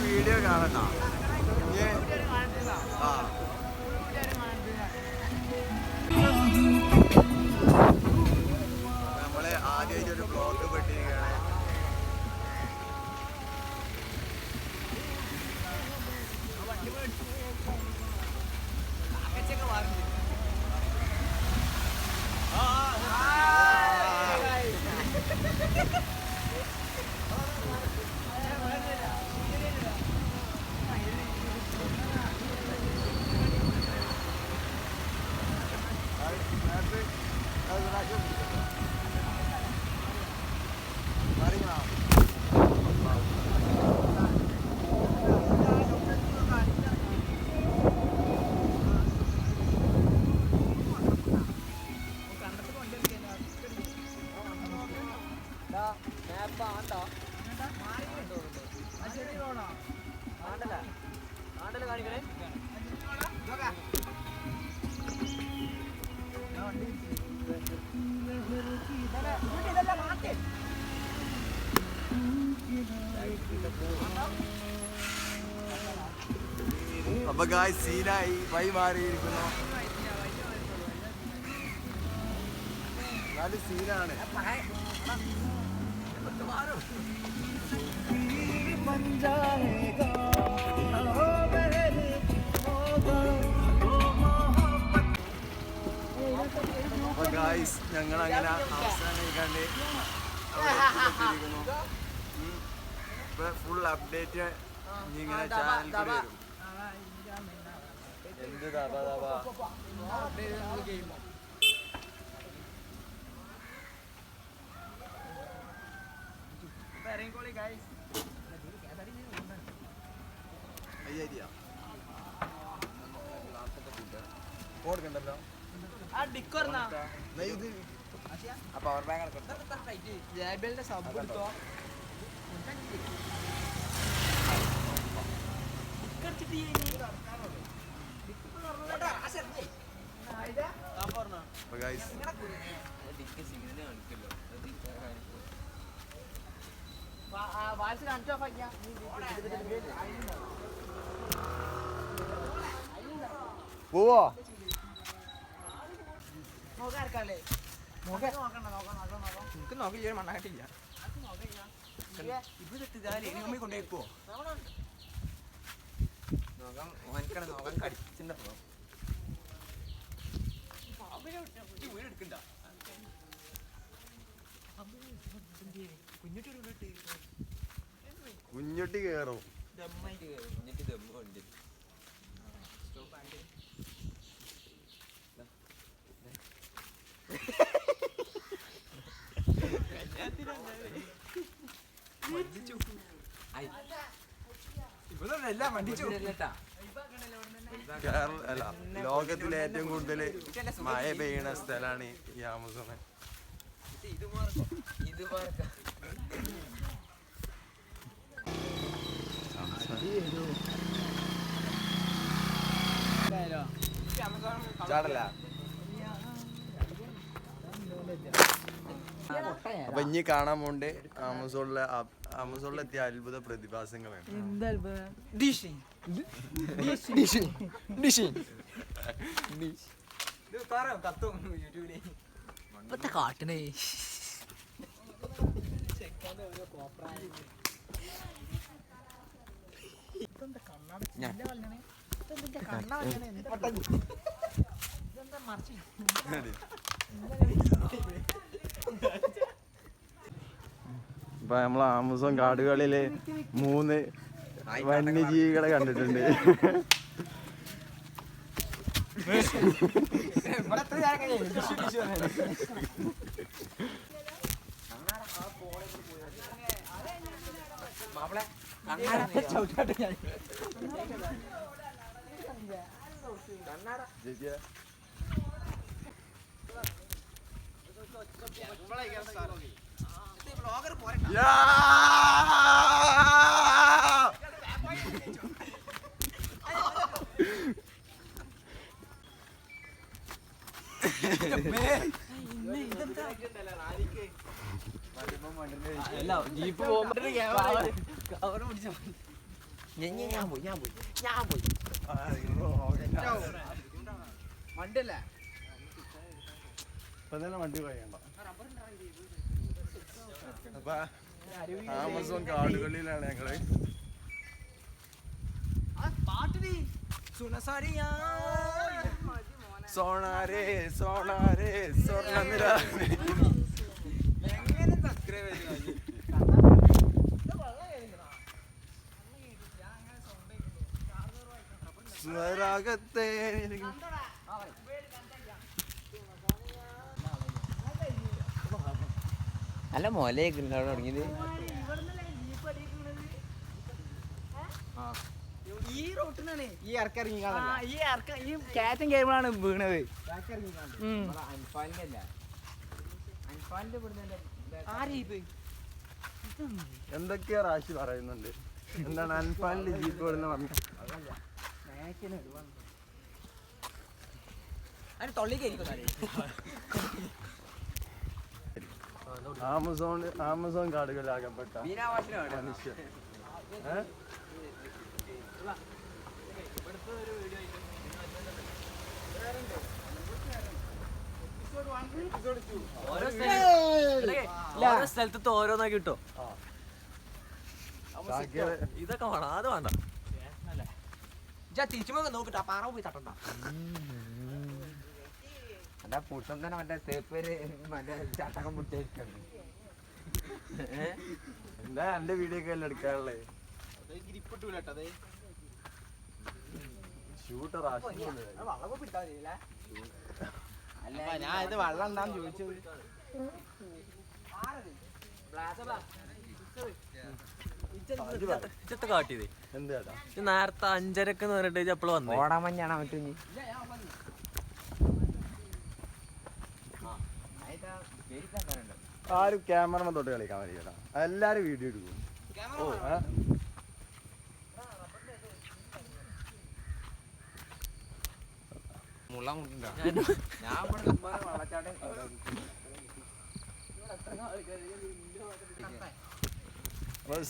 Video കാണണ്ട ആ. ഗായ് സീനായി വൈ മാറിയിരിക്കുന്നു. നല്ല സീനാണ്. ഗായ്സ് ഞങ്ങൾ അങ്ങനെ അവസാനിക്കാണ്ട് ഫുൾ അപ്ഡേറ്റ് ഇങ്ങനെ ചാനൽ കൂടി വരും എന്ത് തപ തപ അയ്യരിയാ. കൊടുക്കണ്ടല്ലോ. എന്നാ ഇത്. പവർ ബാങ്ക് എടുക്കണം അപ്പൊ ഗൈസ് പോവോ. നമുക്ക് നോക്കില്ല മണ്ണായിട്ടില്ല. കൊണ്ടുപോയിക്കോ നോക്കാം ഓനക്കാണ് നോക്കാൻ കടിച്ചിട്ടുണ്ടോ? വീട് എടുക്കണ്ട കുഞ്ഞുട്ടി കേറും. ഇവിടെ എന്നിട്ട് ദമ്മ് കൊണ്ട് എല്ലാം വണ്ടിച്ചു കേരള അല്ല ലോകത്തിലെ ഏറ്റവും കൂടുതൽ മഴ പെയ്യണ സ്ഥലമാണ് ഈ ആമസോൺ ചാടല്ല. അപ്പൊ ഇനി കാണാൻ പോണ്ട് ആമസോണിലെ ആമസോണിലെത്തിയ അത്ഭുത പ്രതിഭാസങ്ങളാണ് ഇപ്പത്തെ കാട്ടണേ ഇപ്പൊ നമ്മളെ ആമസോൺ കാടുകളിൽ മൂന്ന് വന്യജീവികളെ കണ്ടിട്ടുണ്ട്. ബ്ലോഗർ യാ! ജീപ്പ് ഞാൻ പോയി ഞാൻ പോയി ഞാൻ പോയി. മണ്ടല്ലേ ഇപ്പൊ തന്നെ വണ്ടി കഴിയണ്ട. അപ്പൊ ആമസോൺ കാടുകളിലാണ് ഞങ്ങൾ. സോണാരേ സോണാരേ സ്വർണ സ്വരാഗത്തെ അല്ല മോലേക്ക് തുടങ്ങിയത്. ഈ റോട്ടിനാണ് ഈ ഇറക്കിറങ്ങി ആ, ഈ ഇറക്ക ഈ കയറ്റം കയറുമ്പോഴാണ് വീണത്. ഉം. എന്തൊക്കെയാ റാശി പറയുന്നുണ്ട്. എന്താണ് അൻഫാനിൽ ജീപ്പ് വിടുന്ന പറഞ്ഞു അതിന് ആമസോൺ ആമസോൺ കാടുകളിലാകപ്പെട്ട ബീനാവാസിനാണ് മനുഷ്യൻ. ഏ? ഓരോ സ്ഥലത്ത് ഓരോന്നാ കിട്ടോ ഇതൊക്കെ വേണം. അത് വേണ്ട. തിരിച്ചു നോക്കിട്ടാ. പാറ പോയി തട്ടണ്ട. അതാ പുട്ടം തന്നെ മറ്റേ തേപ്പേര് മറ്റേ ചട്ടകം മുട്ടിയിരിക്കുന്നു എന്താ എന്റെ വീഡിയോ ഒക്കെ അല്ലേ എടുക്കാറുള്ളേ ഷൂട്ടർ റാശി ഞാൻ ഇത് വെള്ളം ഉണ്ടാന്ന് ചോദിച്ചത്? കാട്ടിയത് എന്താ നേരത്തെ അഞ്ചരക്ക് വന്നു? ഓടാമഞ്ഞാണ് മറ്റു ആരും ക്യാമറ തൊട്ട് കളിക്കാൻ വരികടാ എല്ലാരും വീഡിയോ എടുക്കും. ഓ ഏ? മുള്ള മുട്ടുണ്ടോ ഞാൻ ഇവിടെ നിൽക്കുമ്പോ വെള്ളച്ചാട്ടം അപ്പൊ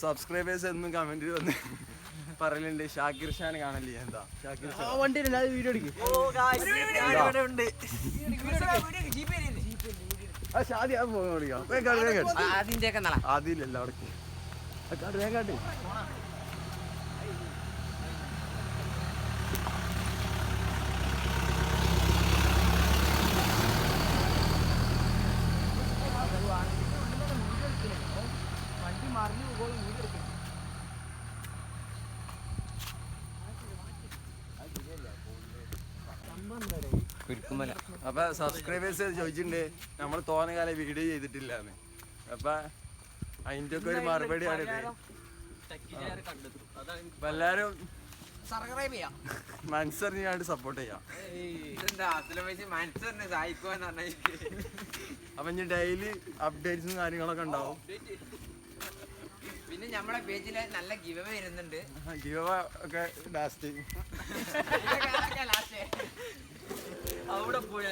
സബ്സ്ക്രൈബേഴ്സ് എന്നും കമന്റ് വന്ന് പറയലുണ്ട് ഷാക്കിർ ഷാൻ കാണല്ലേ എന്താ? ഷാക്കിർ ഷാൻ. വണ്ടി വീഡിയോ. അതിന്റെ അതിലല്ല അവിടെ. കാട്ട് വേഗം കാട്ട്. അപ്പൊ സബ്സ്ക്രൈബേഴ്സ് ചോദിച്ചിട്ടുണ്ട് നമ്മൾ തോന്ന കാലം വീഡിയോ ചെയ്തിട്ടില്ലാന്ന്. അപ്പൊ അതിന്റെ ഒക്കെ ഒരു മറുപടിയാണ് ഇത്. എല്ലാരും സബ്സ്ക്രൈബ് ചെയ്യാം. മനസ്സറിഞ്ഞാണ്ട് സപ്പോർട്ട് ചെയ്യാം. അപ്പൊ ഇനി ഡെയിലി അപ്ഡേറ്റ്സും കാര്യങ്ങളൊക്കെ ഉണ്ടാവും. പിന്നെ നമ്മളെ പേജിൽ നല്ല ഗിവ വരുന്നുണ്ട്. ഗിവ ഒക്കെ ലാസ്റ്റ് അവിടെ പോയാ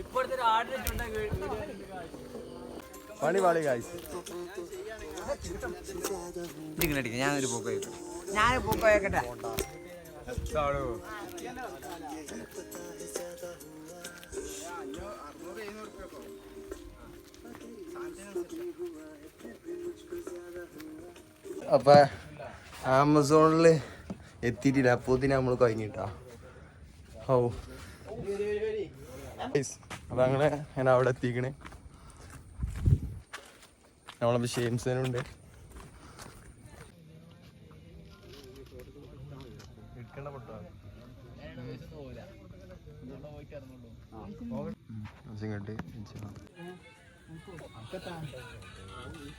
ഇപ്പോഴത്തെ ഒരു ആർഡർ പണി പാളി ഞാനൊരു പൂക്ക വയ്ക്കും ഞാനൊരു പൂക്ക വയ്ക്കട്ടെ അപ്പൊ ആമസോണിൽ എത്തിയിട്ടില്ല. അപ്പോത്തിന് നമ്മൾ കഴിഞ്ഞിട്ടാ. ഓ അതങ്ങനെ ഞാൻ അവിടെ എത്തിക്കണേ. നമ്മളപ്പോ ഷെയിംസനുണ്ട്. ഇങ്ങോട്ട്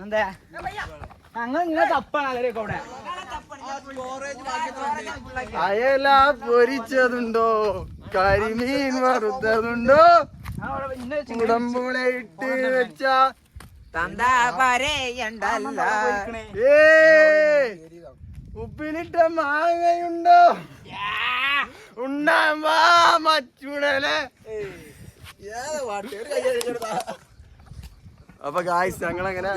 എന്താ ഞങ്ങൾ ഇങ്ങനെ തപ്പാണ് അവരൊക്കെ അവിടെ? അയല പൊരിച്ചതുണ്ടോ? കരിമീൻ വറുത്തതുണ്ടോ? ഇന്ന് വെച്ച് ഉടമ്പുളെ ഇട്ട് വെച്ച തന്താ പറയണ്ടല്ല ഏ ഉപ്പിലിട്ട മാങ്ങയുണ്ടോ? ഉണ്ടാൻ കൈ മച്ചുടലെ അപ്പൊ ഗായ്സ് ഞങ്ങളങ്ങനെ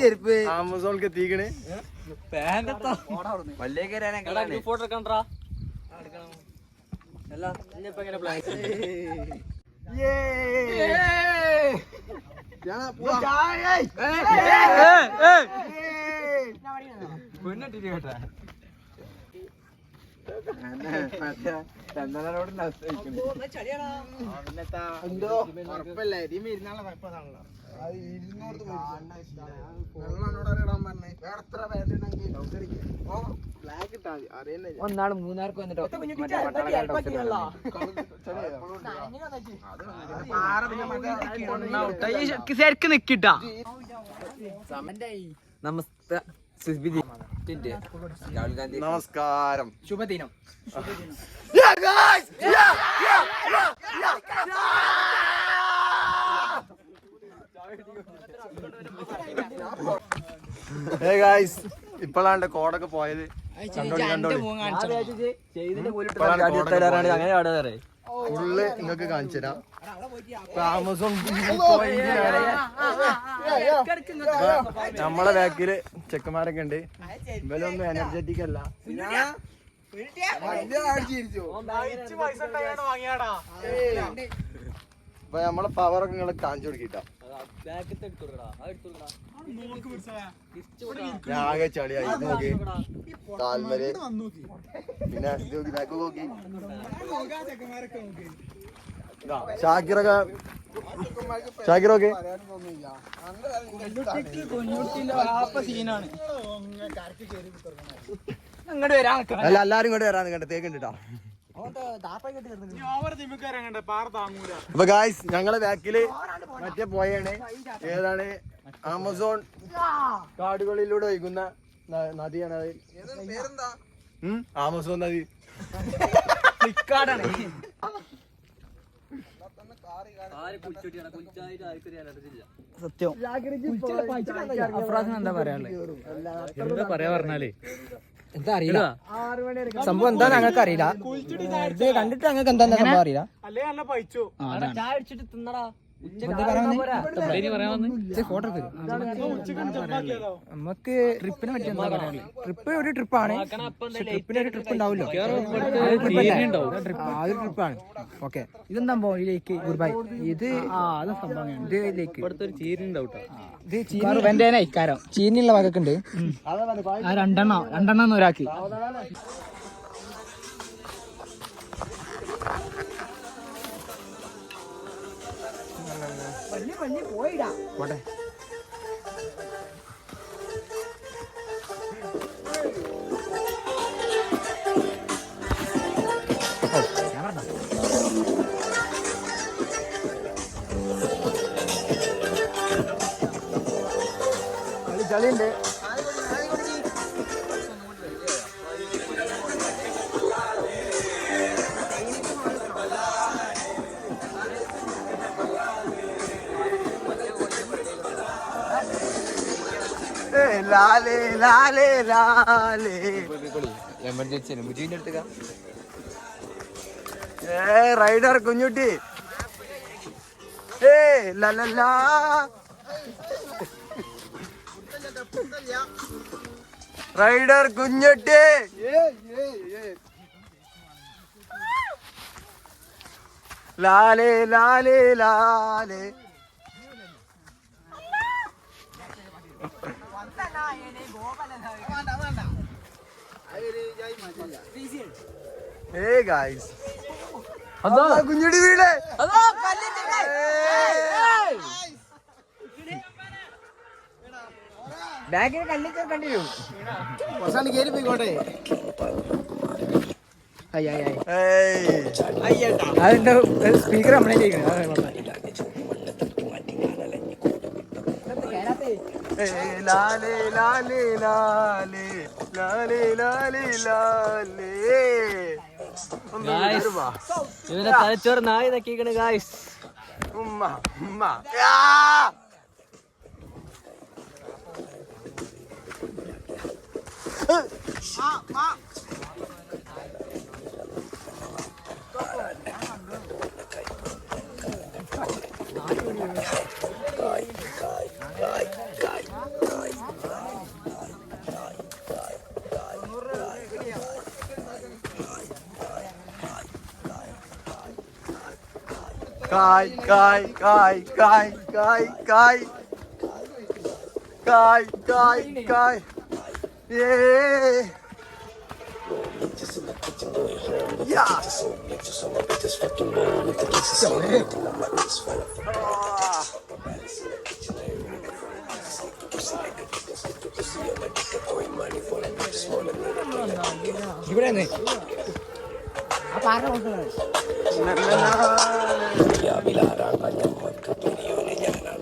ചെരുപ്പ് ആമസോണിക്ക് എത്തിക്കണ്. ചന്ദനോട് എന്തോ? ഉറപ്പല്ലേ? ഇതിന് മരുന്നാളെ കുഴപ്പമാണല്ലോ ഒന്നാൾ മൂന്നാർക്ക് വന്നിട്ടോ ശരിക്ക് നിക്കിട്ടാ നമസ്ത സുസ്ബിജി രാഹുൽ ഗാന്ധി നമസ്കാരം ശുഭദിനം Yeah, guys! ഗായ്സ് ഇപ്പോഴാണ്ട് കോടൊക്കെ പോയത് കണ്ടോളി കണ്ടോളി ഇപ്പോഴാണ് കോടൊക്കെ പോയത്. അങ്ങനെ വേറെ ഫുള്ള് നിങ്ങൾക്ക് കാണിച്ചു തരാം ആമസോൺ നമ്മളെ ബാക്കിൽ ചെക്കന്മാരൊക്കെ ഉണ്ട് ഇവലൊന്നും എനർജറ്റിക് അല്ല അപ്പൊ നമ്മളെ പവർ നിങ്ങളെ കാണിച്ചു കൊടുക്കിട്ടാ. ആകെ ചളിയായി. ഇത് നോക്കി. കാൽമൽ പിന്നെ ഇത് നോക്കി ബാക്ക് നോക്കി. ഷാക്കിറൊക്കെ. അല്ല എല്ലാരും ഇങ്ങോട്ട് വരാന്ന് തേക്കുണ്ട് തേക്കുണ്ടിട്ടാ അപ്പൊ ഗായ്സ് ഞങ്ങളെ ബാക്കിൽ മറ്റേ പോയാണ് ഏതാണ്? ആമസോൺ കാടുകളിലൂടെ ഒഴുകുന്ന നദിയാണ് അത്. ആമസോൺ നദി. സത്യം. എന്താ പറയാ പറഞ്ഞാലേ? എന്താ അറിയില്ല. സംഭവം എന്താ ഞങ്ങൾക്ക് അറിയില്ല. ഇത് കണ്ടിട്ട് ഞങ്ങൾക്ക് എന്താ സംഭവം അറിയില്ല. ആ, പഴിച്ചു ചായ അടിച്ചിട്ട് തിന്നടാ. നമുക്ക് ട്രിപ്പിനെ പറ്റി എന്താ പറയാനുള്ളത് ട്രിപ്പ് ഒരു ട്രിപ്പാണ്. ട്രിപ്പിന് ഒരു ട്രിപ്പ് ഉണ്ടാവില്ലോ. ആ ഒരു ട്രിപ്പാണ്. ഓക്കെ. ഇതെന്താ ഇതിലേക്ക്. ഗുഡ് ബൈ ഇത് ഇത് ഇക്കാരം ചീനിയുള്ള വകൊക്കെ ഉണ്ട് ആ രണ്ടെണ്ണം. രണ്ടെണ്ണം പള്ളി പള്ളി പോയിടാ പോട്ടെ. ചളിയുണ്ട്. ലാലേ ലാലേ ലാലേ. എമർജൻസി മുജീന്റെ അടുത്തേക്കാ ഏ റൈഡർ കുഞ്ഞുട്ടി. ഏ ലലലാ റൈഡർ കുഞ്ഞുട്ടി. ലാലേ ലാലേ ലാലേ. ഏ ഗായ്സ് അതാ. കുഞ്ഞടി വീട്. അതാ കല്ലിന്റെ ബാഗിൽ കല്ലിച്ച് കണ്ടിരും കുറച്ചാണ് കേറി പോയിക്കോട്ടെ. അതിന്റെ സ്പീക്കർ നമ്മളെ ലാലേ ലാലേ ലാലേ. ഇവരെ തലച്ചോറ് നായി തക്കിക്കണ് ഗായ്സ് ഉമ്മ. ഉമ്മ യാ. കായ് കായ് കായ് കായ് കായ് കായ് കായ് കായ് കായ് ഏ യാ ഇവിടെ വ്യാപിലാരാക ഞമ്മക്ക് തുനിയോന് ഞങ്ങൾ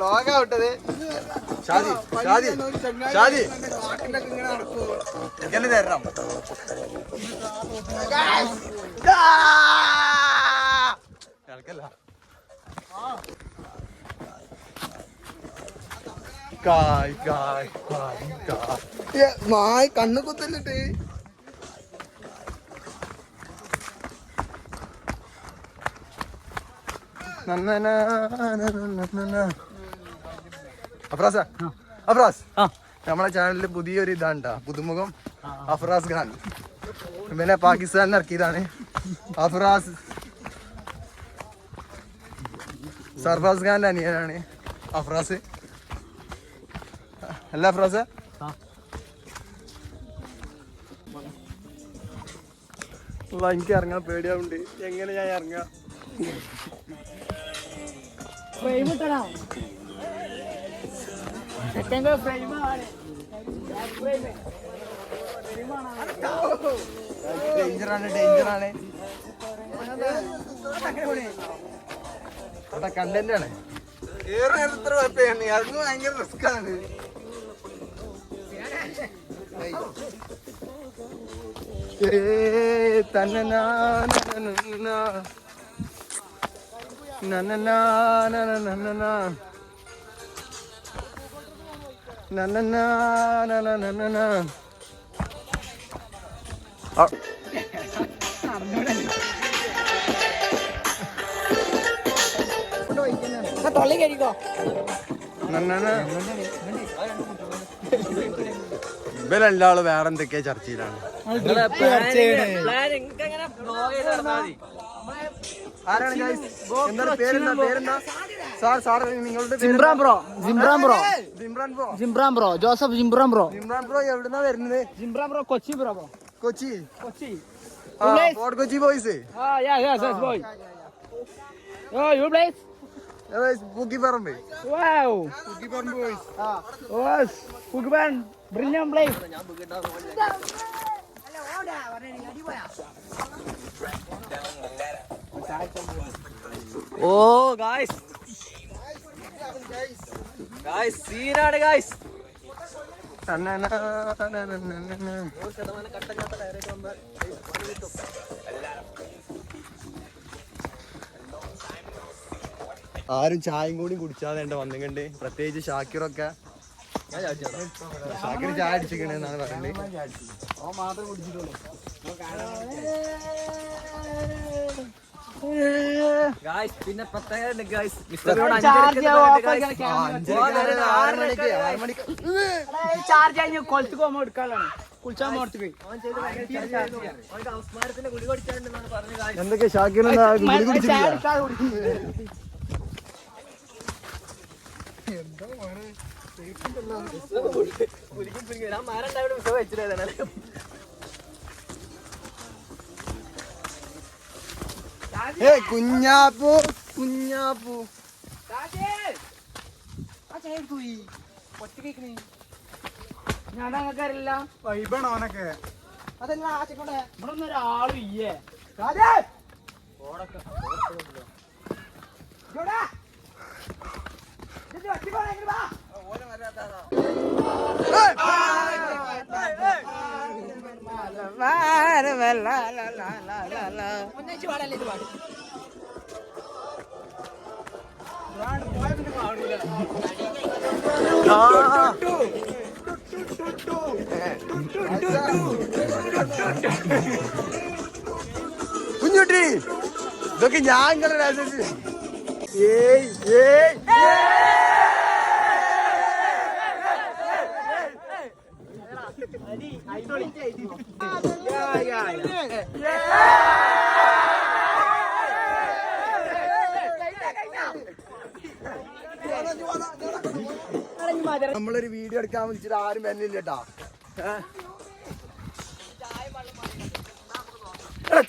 ലോകൗട്ടത് ഷാജി ഷാജി ഷാജി. എങ്ങനെ തരണം? കായ് കായ് കായ് കായ് മായ് കണ്ണു കുത്തല്ലിട്ട് അഫ്രാസ അഫ്രാസ്. നമ്മളെ ചാനലിൽ പുതിയൊരു ഇതാണ്ടാ പുതുമുഖം അഫ്രാസ് ഖാൻ. പിന്നെ പാകിസ്ഥാനിൽ ഇറക്കിയതാണ് അഫ്രാസ്. സർഫാസ് ഖാന്റെ അനിയനാണ് അഫ്രാസ്. അല്ല. അല്ല, എനിക്ക് ഇറങ്ങാൻ പേടിയാവുണ്ട് എങ്ങനെ ഞാൻ ഇറങ്ങാം? ഫ്രെയിം ഇട്ടടാ. സെക്കൻഡ് ഫ്രെയിം ആണ്. ഡേഞ്ചറാണ് ഡേഞ്ചറാണ് അവിടെ കണ്ടന്റ് ആണ്. ഏറെ അതിന് ഭയങ്കര റിസ്ക് ആണ്. തൊള്ളി കഴിക്കോ? നന്നാ ഇവരെല്ലാൾ വേറെ എന്തൊക്കെയാ ചർച്ചയിലാണ് ആരാണ് guys? എന്താണ് പേരെന്താ? പേരെന്താ? സാർ സാർ നിങ്ങളുടെ Jimbran bro Jimbran bro. Jimran bro. Jimbran bro Joseph Jimbran bro. Jimran bro എവിടുന്നാ വരുന്നത്? Jimbran bro Kochi bro. Kochi. Kochi. ആ, Fort Kochi boys Ah, yeah, yes, yes, boy. Oh, you place? Pookkiparamba Wow. Was Pugban, brilliant play. ഓ guys guys സീനാണ് guys ആരും ചായയും കൂടി കുടിച്ചാതെ വന്നിട്ടുണ്ട് പ്രത്യേകിച്ച് ഷാക്കിറൊക്കെ. ഷാക്കിർ ചായ അടിച്ചിരിക്കണെന്നാണ് പറയുന്നത് ഗായ്സ് പിന്നെ പ്രത്യേകത ഗായ്സ് ആറ് മണിക്ക് ആറ് മണിക്ക് ചാർജ് കഴിഞ്ഞ് കൊളത്ത് എടുക്കാനാണ് എന്തൊക്കെ ഏ കുഞ്ഞാപ്പു. കുഞ്ഞാപ്പു. ഞാൻ അങ്ങക്കറിയില്ല വൈബാണ് ഓനൊക്കെ അതല്ല ആച്ചക്കൂടെ ഇവിടെ ഒന്നും ഒരാളും ഇല്ലേ കുഞ്ഞുട്ടി ഇതൊക്കെ ഞാൻ ഏയ് ഏയ് ഏയ്. നമ്മളൊരു വീഡിയോ എടുക്കാൻ വിളിച്ചിട്ട് ആരും വരുന്നില്ലട്ടാ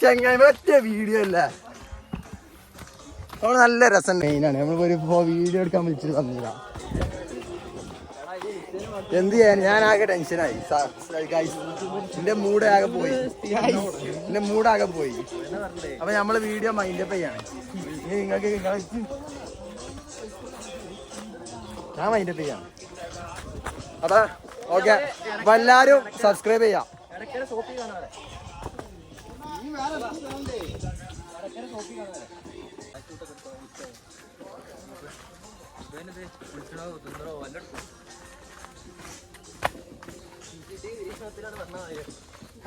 ചെങ്ങായി ഒറ്റ വീഡിയോ അല്ലേ. നമ്മൾ നല്ല രസം. മെയിനാണ് നമ്മളിപ്പോ ഒരു വീഡിയോ എടുക്കാൻ വിളിച്ചിട്ട് തന്നില്ല എന്ത് ചെയ്യാൻ? ഞാൻ ആകെ ടെൻഷനായി എന്റെ മൂഡ് ആകെ പോയി. എന്റെ മൂഡ് ആകെ പോയി. അപ്പൊ നമ്മൾ വീഡിയോ മൈൻഡപ്പ് ചെയ്യാണ്. നിങ്ങൾക്ക് ഞാൻ മൈൻഡപ്പ് ചെയ്യാം അതാ ഓക്കെ അപ്പൊ എല്ലാരും സബ്സ്ക്രൈബ് ചെയ്യാം. ഇടയ്ക്കിടെ സോപ്പി കാണാറ്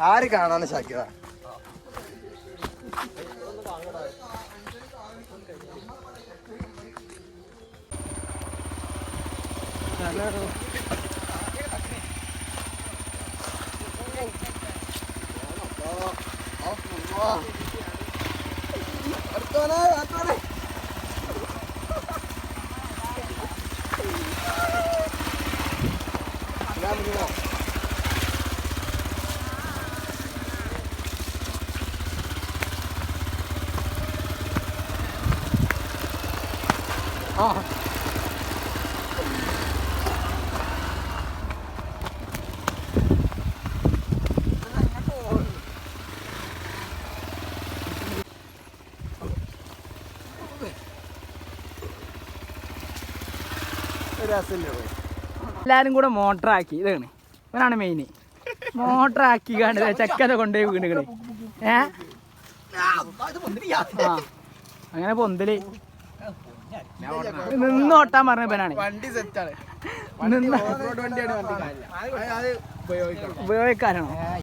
ആര് കാണാന്ന് ശാക്കിയത? രസമില്ലേ പോയി എല്ലാരും കൂടെ മോട്ടറാക്കി. ഇതാണ് ഇവനാണ് മെയിന് മോട്ടറാക്കി കണ്ട് ചെക്കനെ കൊണ്ടുപോയി വീണുകൾ ഏ. അങ്ങനെ പൊന്തൽ. നിന്ന് ഓട്ടാൻ പറഞ്ഞ ഇവനാണ്. വണ്ടി സെറ്റാണ് ഉപയോഗിക്കാനാണോ?